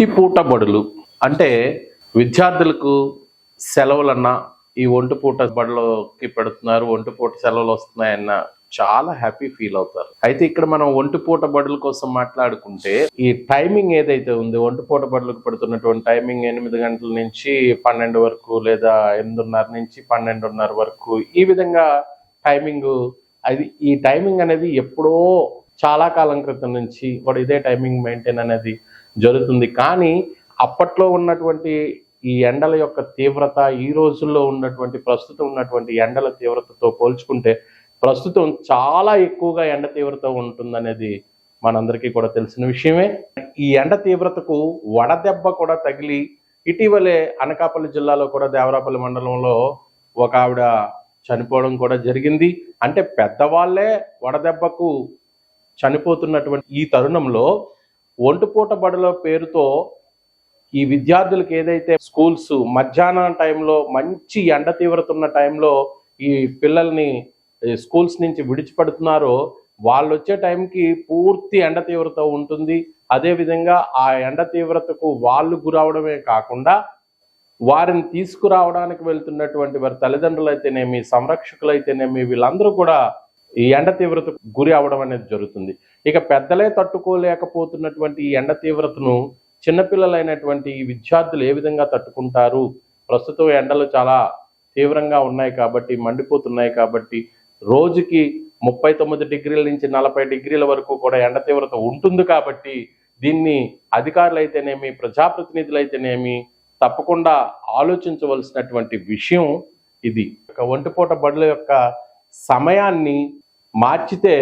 ఒంటి పూట బడులు. అంటే విద్యార్థులకు సెలవులన్నా ఈ ఒంటి పూట బడులకి పెడుతున్నారు ఒంటి పూట సెలవులు వస్తున్నాయన్న చాలా హ్యాపీ ఫీల్ అవుతారు. అయితే ఇక్కడ మనం ఒంటి పూట బడుల కోసం మాట్లాడుకుంటే ఈ టైమింగ్ ఏదైతే ఉంది ఒంటి పూట బడులకు పెడుతున్నటువంటి టైమింగ్ ఎనిమిది గంటల నుంచి పన్నెండు వరకు లేదా ఎనిమిదిన్నర నుంచి పన్నెండున్నర వరకు ఈ విధంగా టైమింగ్ అది ఈ టైమింగ్ అనేది ఎప్పుడో చాలా కాలం క్రితం నుంచి కూడా ఇదే టైమింగ్ మెయింటైన్ అనేది జరుగుతుంది. కానీ అప్పట్లో ఉన్నటువంటి ఈ ఎండల యొక్క తీవ్రత ఈ రోజుల్లో ఉన్నటువంటి ప్రస్తుతం ఉన్నటువంటి ఎండల తీవ్రతతో పోల్చుకుంటే ప్రస్తుతం చాలా ఎక్కువగా ఎండ తీవ్రత ఉంటుందనేది మనందరికీ కూడా తెలిసిన విషయమే. ఈ ఎండ తీవ్రతకు వడదెబ్బ కూడా తగిలి ఇటీవలే అనకాపల్లి జిల్లాలో కూడా దేవరాపల్లి మండలంలో ఒక ఆవిడ చనిపోవడం కూడా జరిగింది. అంటే పెద్దవాళ్ళే వడదెబ్బకు చనిపోతున్నటువంటి ఈ తరుణంలో ఒంటిపూట బడుల పేరుతో ఈ విద్యార్థులకు ఏదైతే స్కూల్స్ మధ్యాహ్నం టైంలో మంచి ఎండ తీవ్రత ఉన్న టైంలో ఈ పిల్లల్ని స్కూల్స్ నుంచి విడిచిపెడుతున్నారో వాళ్ళు వచ్చే టైంకి పూర్తి ఎండ తీవ్రత ఉంటుంది. అదేవిధంగా ఆ ఎండ తీవ్రతకు వాళ్ళు గురవడమే కాకుండా వారిని తీసుకురావడానికి వెళ్తున్నటువంటి వారి తల్లిదండ్రులు అయితేనేమి సంరక్షకులు అయితేనేమి వీళ్ళందరూ కూడా ఈ ఎండ తీవ్రతకు గురి అవడం అనేది జరుగుతుంది. ఇక పెద్దలే తట్టుకోలేకపోతున్నటువంటి ఈ ఎండ తీవ్రతను చిన్నపిల్లలైనటువంటి ఈ విద్యార్థులు ఏ విధంగా తట్టుకుంటారు? ప్రస్తుతం ఎండలు చాలా తీవ్రంగా ఉన్నాయి కాబట్టి మండిపోతున్నాయి కాబట్టి రోజుకి ముప్పై తొమ్మిది డిగ్రీల నుంచి నలభై డిగ్రీల వరకు కూడా ఎండ తీవ్రత ఉంటుంది కాబట్టి దీన్ని అధికారులు అయితేనేమి ప్రజాప్రతినిధులు అయితేనేమి తప్పకుండా ఆలోచించవలసినటువంటి విషయం ఇది. ఒక ఒంటిపూట బడుల యొక్క సమయాన్ని మార్చితే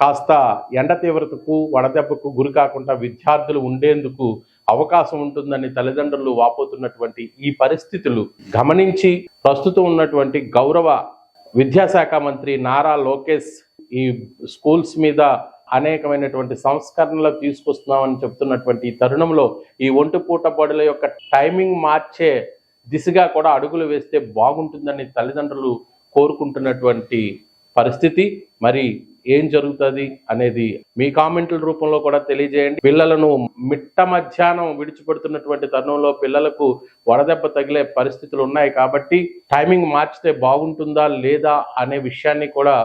కాస్త ఎండ తీవ్రతకు వడదెబ్బకు గురి కాకుండా విద్యార్థులు ఉండేందుకు అవకాశం ఉంటుందని తల్లిదండ్రులు వాపోతున్నటువంటి ఈ పరిస్థితులు గమనించి ప్రస్తుతం ఉన్నటువంటి గౌరవ విద్యాశాఖ మంత్రి నారా లోకేష్ ఈ స్కూల్స్ మీద అనేకమైనటువంటి సంస్కరణలు తీసుకొస్తున్నామని చెప్తున్నటువంటి ఈ తరుణంలో ఈ ఒంటి పూట బడుల యొక్క టైమింగ్ మార్చే దిశగా కూడా అడుగులు వేస్తే బాగుంటుందని తల్లిదండ్రులు కోరుకుంటున్నటువంటి పరిస్థితి మరి ఏం జరుగుతుంది అనేది మీ కామెంట్ల రూపంలో కూడా తెలియజేయండి. పిల్లలను మిట్ట మధ్యాహ్నం విడిచిపెడుతున్నటువంటి తరుణంలో పిల్లలకు వడదెబ్బ తగిలే పరిస్థితులు ఉన్నాయి కాబట్టి టైమింగ్ మార్చితే బాగుంటుందా లేదా అనే విషయాన్ని కూడా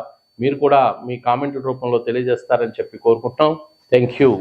మీరు కూడా మీ కామెంట్ల రూపంలో తెలియజేస్తారని చెప్పి కోరుకుంటున్నాం. Thank you.